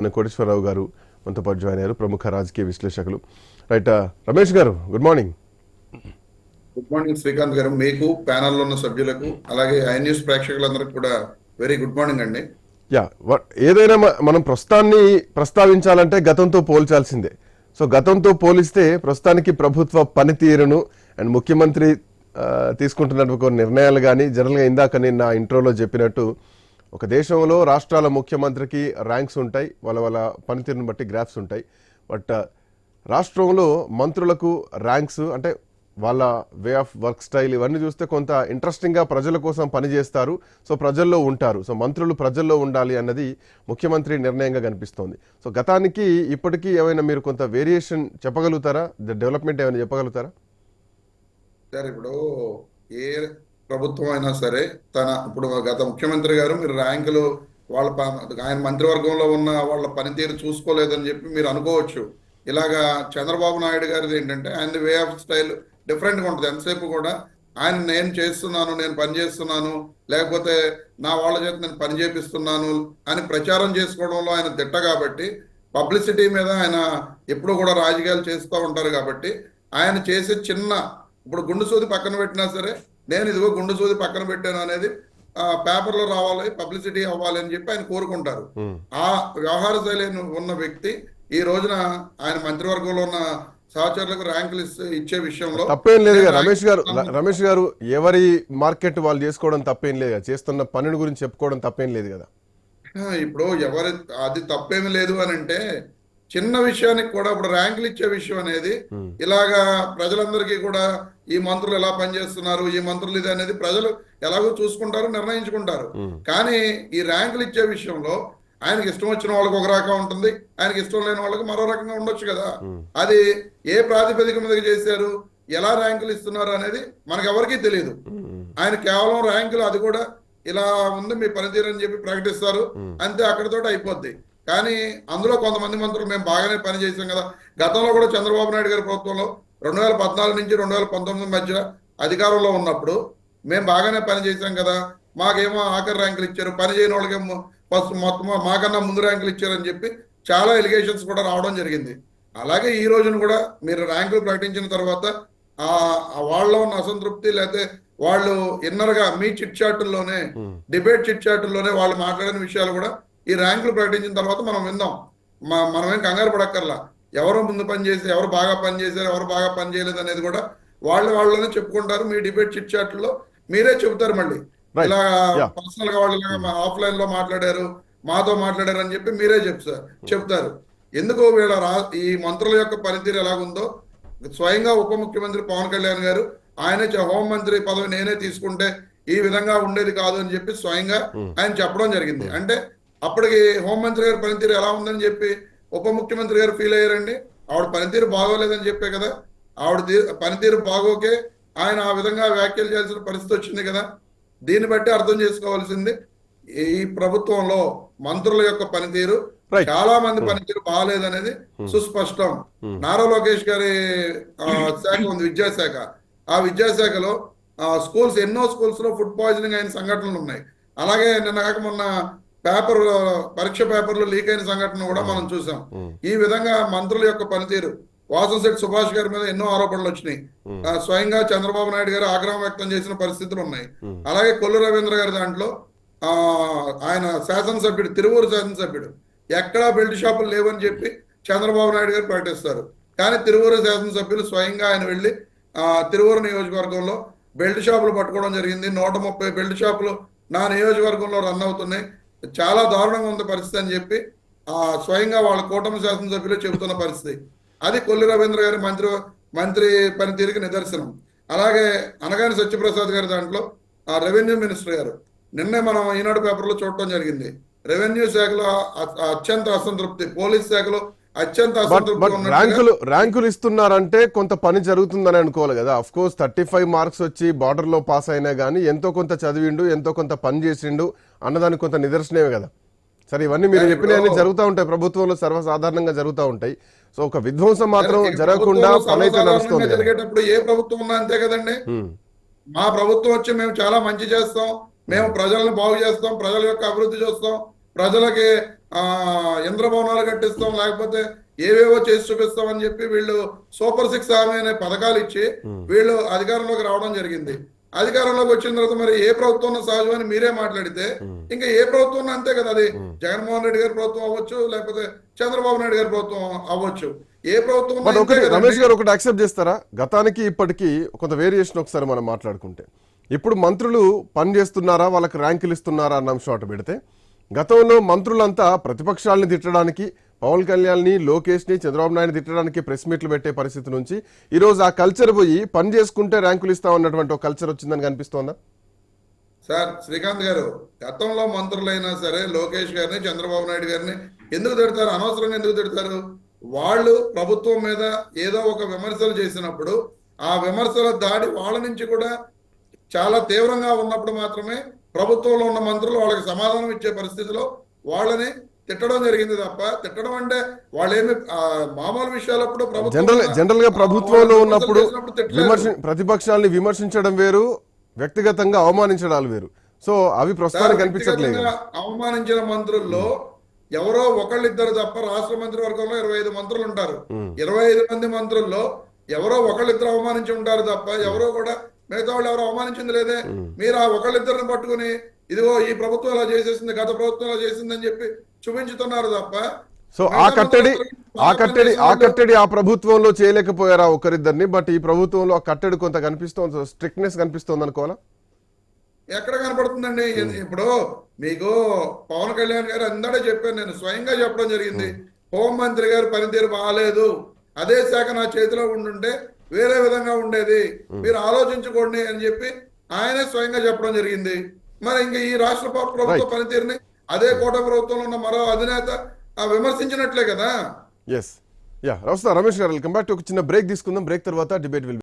మన కోటేశ్వరరావు గారు మనతో పాటు జాయిన్ అయ్యారు. ప్రముఖ రాజకీయ విశ్లేషకులు. Right Ramesh garu good morning. Good morning Srikanth garu. మీకు ప్యానల్లో ఉన్న సభ్యులకు అలాగే ఐ న్యూస్ ప్రేక్షకులందరికీ కూడా వెరీ గుడ్ మార్నింగ్ అండి. యా ఏదైనా మనం ప్రస్తుతాన్ని ప్రస్తావించాలంటే గతంతో పోల్చాల్సిందే. సో గతంతో పోలిస్తే ప్రస్తుతానికి ప్రభుత్వ పనితీరును అండ్ ముఖ్యమంత్రి తీసుకుంటున్నటువంటి నిర్ణయాలు కానీ జనరల్గా ఇందాక నేను నా ఇంట్రోలో చెప్పినట్టు ఒక దేశంలో రాష్ట్రాల ముఖ్యమంత్రికి ర్యాంక్స్ ఉంటాయి వాళ్ళ వాళ్ళ పనితీరుని బట్టి గ్రాఫ్స్ ఉంటాయి. బట్ uh, రాష్ట్రంలో మంత్రులకు ర్యాంక్స్ అంటే వాళ్ళ వే ఆఫ్ వర్క్ స్టైల్ ఇవన్నీ చూస్తే కొంత ఇంట్రెస్టింగ్గా ప్రజల కోసం పనిచేస్తారు. సో ప్రజల్లో ఉంటారు. సో మంత్రులు ప్రజల్లో ఉండాలి అన్నది ముఖ్యమంత్రి నిర్ణయంగా కనిపిస్తోంది. సో గతానికి ఇప్పటికీ ఏమైనా మీరు కొంత వేరియేషన్ చెప్పగలుగుతారా? డెవలప్మెంట్ ఏమైనా చెప్పగలుగుతారా? సార్ ఇప్పుడు ఏ ప్రభుత్వం అయినా సరే తన ఇప్పుడు గత ముఖ్యమంత్రి గారు మీరు ర్యాంకులు వాళ్ళ ఆయన మంత్రివర్గంలో ఉన్న వాళ్ళ పనితీరు చూసుకోలేదని చెప్పి మీరు అనుకోవచ్చు. ఇలాగా చంద్రబాబు నాయుడు గారిది ఏంటంటే ఆయన వే ఆఫ్ స్టైల్ డిఫరెంట్గా ఉంటుంది. ఎంతసేపు కూడా ఆయన నేను చేస్తున్నాను నేను పని చేస్తున్నాను లేకపోతే నా వాళ్ళ చేత నేను పని చేపిస్తున్నాను అని ప్రచారం చేసుకోవడంలో ఆయన దిట్ట కాబట్టి పబ్లిసిటీ మీద ఆయన ఎప్పుడు కూడా రాజకీయాలు చేస్తూ ఉంటారు కాబట్టి ఆయన చేసే చిన్న ఇప్పుడు గుండు సూది పక్కన పెట్టినా సరే నేను ఇదిగో గుండు సూది పక్కన పెట్టాను అనేది ఆ, పేపర్లో రావాలి పబ్లిసిటీ అవ్వాలి అని చెప్పి ఆయన కోరుకుంటారు. ఆ వ్యవహార శైలి ఉన్న వ్యక్తి ఈ రోజున ఆయన మంత్రివర్గంలో ఉన్న సహచరులకు ర్యాంకులు ఇచ్చే విషయంలో తప్పేం లేదు రమేష్ గారు రమేష్ గారు ఎవరి మార్కెట్ వాళ్ళు చేసుకోవడం తప్పేం లేదు కదా. చేస్తున్న పనిని గురించి చెప్పుకోవడం తప్పేం లేదు కదా. ఇప్పుడు ఎవరి అది తప్పేమి లేదు అని అంటే చిన్న విషయానికి కూడా ఇప్పుడు ర్యాంకులు ఇచ్చే విషయం అనేది ఇలాగా ప్రజలందరికీ కూడా ఈ మంత్రులు ఎలా పనిచేస్తున్నారు ఈ మంత్రులు ఇది అనేది ప్రజలు ఎలాగో చూసుకుంటారు నిర్ణయించుకుంటారు. కానీ ఈ ర్యాంకులు ఇచ్చే విషయంలో ఆయనకి ఇష్టం వచ్చిన వాళ్ళకి ఒక రకం ఉంటుంది ఆయనకి ఇష్టం లేని వాళ్ళకి మరో రకంగా ఉండొచ్చు కదా. అది ఏ ప్రాతిపదిక మీద చేశారు ఎలా ర్యాంకులు ఇస్తున్నారు అనేది మనకు ఎవరికీ తెలియదు. ఆయన కేవలం ర్యాంకులు అది కూడా ఇలా ఉంది మీ పనితీరు అని చెప్పి ప్రకటిస్తారు. అంతే అక్కడితోటి అయిపోద్ది. కానీ అందులో కొంతమంది మంత్రులు మేము బాగానే పని చేసాం కదా. గతంలో కూడా చంద్రబాబు నాయుడు గారి ప్రభుత్వంలో రెండు వేల పద్నాలుగు నుంచి రెండు వేల పంతొమ్మిది మధ్య అధికారంలో ఉన్నప్పుడు మేము బాగానే పని చేసాం కదా. మాకేమో ఆఖరి ర్యాంకులు ఇచ్చారు. పని చేయని వాళ్ళకేమో ఫస్ట్ మొత్తం మాకన్నా ముందు ర్యాంకులు ఇచ్చారని చెప్పి చాలా ఎలిగేషన్స్ కూడా రావడం జరిగింది. అలాగే ఈ రోజున కూడా మీరు ర్యాంకులు ప్రకటించిన తర్వాత వాళ్ళలో ఉన్న అసంతృప్తి లేకపోతే వాళ్ళు ఇన్నర్గా మీ చిట్ చాటుల్లోనే డిబేట్ చిట్ చాటుల్లోనే వాళ్ళు మాట్లాడిన విషయాలు కూడా ఈ ర్యాంకులు ప్రకటించిన తర్వాత మనం విందాం మనమేం కంగారు పడక్కర్లా. ఎవరు ముందు పని చేసి ఎవరు బాగా పని చేశారు ఎవరు బాగా పని చేయలేదు అనేది కూడా వాళ్ళు వాళ్ళనే చెప్పుకుంటారు. మీ డిబేట్ చిట్ చాట్లో మీరే చెబుతారు మళ్ళీ. ఇలా. పర్సనల్గా వాళ్ళు ఆఫ్లైన్లో మాట్లాడారు మాతో మాట్లాడారు అని చెప్పి మీరే చెప్తారు చెప్తారు. ఎందుకు వీళ్ళ రా ఈ మంత్రుల యొక్క పనితీరు ఎలాగుందో స్వయంగా ఉప ముఖ్యమంత్రి పవన్ కళ్యాణ్ గారు ఆయనే హోంమంత్రి పదవి నేనే తీసుకుంటే ఈ విధంగా ఉండేది కాదు అని చెప్పి స్వయంగా ఆయన చెప్పడం జరిగింది. అంటే అప్పటికి హోంమంత్రి గారి పనితీరు ఎలా ఉందని చెప్పి ఉప ముఖ్యమంత్రి గారు ఫీల్ అయ్యారండి. ఆవిడ పనితీరు బాగోలేదని చెప్పే కదా. ఆవిడ పనితీరు బాగోకే ఆయన ఆ విధంగా వ్యాఖ్యలు చేయాల్సిన పరిస్థితి వచ్చింది కదా. దీన్ని బట్టి అర్థం చేసుకోవాల్సింది ఈ ప్రభుత్వంలో మంత్రుల యొక్క పనితీరు. చాలా మంది పనితీరు బాగాలేదనేది సుస్పష్టం. నారా లోకేష్ గారి ఆ, శాఖ ఉంది విద్యాశాఖ. ఆ విద్యాశాఖలో ఆ, స్కూల్స్ ఎన్నో స్కూల్స్లో ఫుడ్ పాయిజనింగ్ అయిన సంఘటనలు ఉన్నాయి. అలాగే నిన్న కాక మొన్న పేపర్ పరీక్ష పేపర్లు లీక్ అయిన సంఘటన కూడా మనం చూసాం. ఈ విధంగా మంత్రుల యొక్క పనితీరు వాసంశెట్టి సుభాష్ గారి మీద ఎన్నో ఆరోపణలు వచ్చినాయి. స్వయంగా చంద్రబాబు నాయుడు గారు ఆగ్రహం వ్యక్తం చేసిన పరిస్థితులు ఉన్నాయి. అలాగే కొల్లు రవీంద్ర గారి దాంట్లో ఆ ఆయన శాసనసభ్యుడు తిరువూరు శాసనసభ్యుడు ఎక్కడా బెల్ట్ షాపులు లేవని చెప్పి చంద్రబాబు నాయుడు గారు ప్రకటిస్తారు కానీ తిరువూరు శాసనసభ్యులు స్వయంగా ఆయన వెళ్ళి ఆ తిరువూరు నియోజకవర్గంలో బెల్ట్ షాపులు పట్టుకోవడం జరిగింది. నూట ముప్పై బెల్ట్ షాపులు నా నియోజకవర్గంలో రన్ అవుతున్నాయి. చాలా దారుణంగా ఉన్న పరిస్థితి అని చెప్పి ఆ స్వయంగా వాళ్ళ కూటమి శాసనసభ్యులు చెబుతున్న పరిస్థితి. అది కొల్లి రవీంద్ర గారి మంత్రి మంత్రి పనితీరుకి నిదర్శనం. అలాగే అనగాని సత్యప్రసాద్ గారి దాంట్లో ఆ రెవెన్యూ మినిస్టర్ గారు. నిన్నే మనం ఈనాడు పేపర్లో చూడటం జరిగింది. రెవెన్యూ శాఖలో అత్యంత అసంతృప్తి. పోలీస్ శాఖలో అత్యంత ర్యాంకులు ర్యాంకులు ఇస్తున్నారంటే కొంత పని జరుగుతుందని అనుకోవాలి కదా. Of course thirty five marks వచ్చి బార్డర్లో పాస్ అయినా కానీ ఎంతో కొంత చదివిండు ఎంతో కొంత పని చేసిండు అన్నదానికి కొంత నిదర్శనమే కదా. సరే ఇవన్నీ మీరు చెప్పినవన్నీ జరుగుతూ ఉంటాయి. ప్రభుత్వంలో సర్వసాధారణంగా జరుగుతూ ఉంటాయి. సో ఒక విధ్వంసం మాత్రం జరగకుండా పని అయితే నడుస్తుంది జరిగేటప్పుడు ఏ ప్రభుత్వం ఉన్నా అంతే కదండి. మా ప్రభుత్వం వచ్చి మేము చాలా మంచి చేస్తాం. మేము ప్రజలను బాగు చేస్తాం ప్రజల యొక్క అభివృద్ధి చేస్తాం. ప్రజలకి ఆ ఇంద్రభవనాలు కట్టిస్తాం లేకపోతే ఏవేవో చేసి చూపిస్తాం అని చెప్పి వీళ్ళు సూపర్ సిక్స్ హామీ అనే పథకాలు ఇచ్చి వీళ్ళు అధికారంలోకి రావడం జరిగింది. అధికారంలోకి వచ్చిన తర్వాత మరి ఏ ప్రభుత్వం సహజమని మీరే మాట్లాడితే ఇంకా ఏ ప్రభుత్వం అంతే కదా అది. జగన్మోహన్ రెడ్డి గారి ప్రభుత్వం అవ్వచ్చు లేకపోతే చంద్రబాబు నాయుడు గారి ప్రభుత్వం అవ్వచ్చు. ఏ ప్రభుత్వం. రమేష్ గారు ఒకటి యాక్సెప్ట్ చేస్తారా? గతానికి ఇప్పటికీ కొంత వేరియేషన్ ఒకసారి మనం మాట్లాడుకుంటే. ఇప్పుడు మంత్రులు పని చేస్తున్నారా? వాళ్ళకి ర్యాంకులు ఇస్తున్నారా? అన్న అంశం అటు పెడితే. గతంలో మంత్రులంతా ప్రతిపక్షాలని తిట్టడానికి పవన్ కళ్యాణ్ని లోకేష్ని చంద్రబాబు నాయుడు తిట్టడానికి ప్రెస్ మీట్లు పెట్టే పరిస్థితి నుంచి ఈరోజు ఆ కల్చర్ పోయి పని చేసుకుంటే ర్యాంకులు ఇస్తామన్నటువంటి ఒక కల్చర్ వచ్చిందని కనిపిస్తోందా? సార్ శ్రీకాంత్ గారు గతంలో మంత్రులైనా సరే లోకేష్ గారిని చంద్రబాబు నాయుడు గారిని ఎందుకు తిడతారు? అనవసరంగా ఎందుకు తిడతారు? వాళ్ళు ప్రభుత్వం మీద ఏదో ఒక విమర్శలు చేసినప్పుడు ఆ విమర్శల దాడి వాళ్ళ నుంచి కూడా చాలా తీవ్రంగా ఉన్నప్పుడు మాత్రమే ప్రభుత్వంలో ఉన్న మంత్రులు వాళ్ళకి సమాధానం ఇచ్చే పరిస్థితిలో వాళ్ళని తిట్టడం జరిగింది తప్ప తిట్టడం అంటే వాళ్ళేమి మామూలు విషయాలప్పుడు జనరల్ జనరల్గా ప్రభుత్వంలో ఉన్నప్పుడు ప్రతిపక్షాలని విమర్శించడం వేరు వ్యక్తిగతంగా అవమానించడాలు వేరు. సో అవి ప్రస్తుతానికి కనిపించట్లేదు. అవమానించిన మంత్రుల్లో ఎవరో ఒకళ్ళిద్దరు తప్ప రాష్ట్ర మంత్రివర్గంలో ఇరవై ఐదు మంత్రులు ఉంటారు. ఇరవై ఐదు మంది మంత్రుల్లో ఎవరో ఒకళ్ళిద్దరు అవమానించి ఉంటారు తప్ప ఎవరో కూడా మిగతా వాళ్ళు ఎవరు అవమానించింది లేదే? మీరు ఆ ఒకళ్ళిద్దరిని పట్టుకుని ఇదిగో ఈ ప్రభుత్వం ఇలా చేసేసింది గత ప్రభుత్వం ఇలా చేసింది అని చెప్పి చూపించుతున్నారు తప్ప సో ఆ కట్టడి ఆ కట్టడి ఆ కట్టడి ఆ ప్రభుత్వంలో చేయలేకపోయారా ఒకరిద్దరిని? బట్ ఈ ప్రభుత్వంలో ఆ కట్టడి కొంత కనిపిస్తోంది స్ట్రిక్ట్నెస్ కనిపిస్తోంది అనుకోవాలా? ఎక్కడ కనపడుతుందండి? ఇప్పుడు మీకు పవన్ కళ్యాణ్ గారు అందడే చెప్పాను నేను స్వయంగా చెప్పడం జరిగింది. హోంమంత్రి గారి పనితీరు బాగాలేదు అదే శాఖ నా చేతిలో ఉండుంటే వేరే విధంగా ఉండేది. మీరు ఆలోచించుకోండి అని చెప్పి ఆయనే స్వయంగా చెప్పడం జరిగింది. మరి ఇంకా ఈ రాష్ట్ర ప్ర- ప్రభుత్వ. పనితీరుని అదే కోట ప్రభుత్వంలో ఉన్న మరో అధినేత ఆ, విమర్శించినట్లే కదా? ఎస్ యా రమేష్ గారు వెల్కమ్ బ్యాక్ ఒక చిన్న బ్రేక్ తీసుకుందాం. బ్రేక్ తర్వాత డిబేట్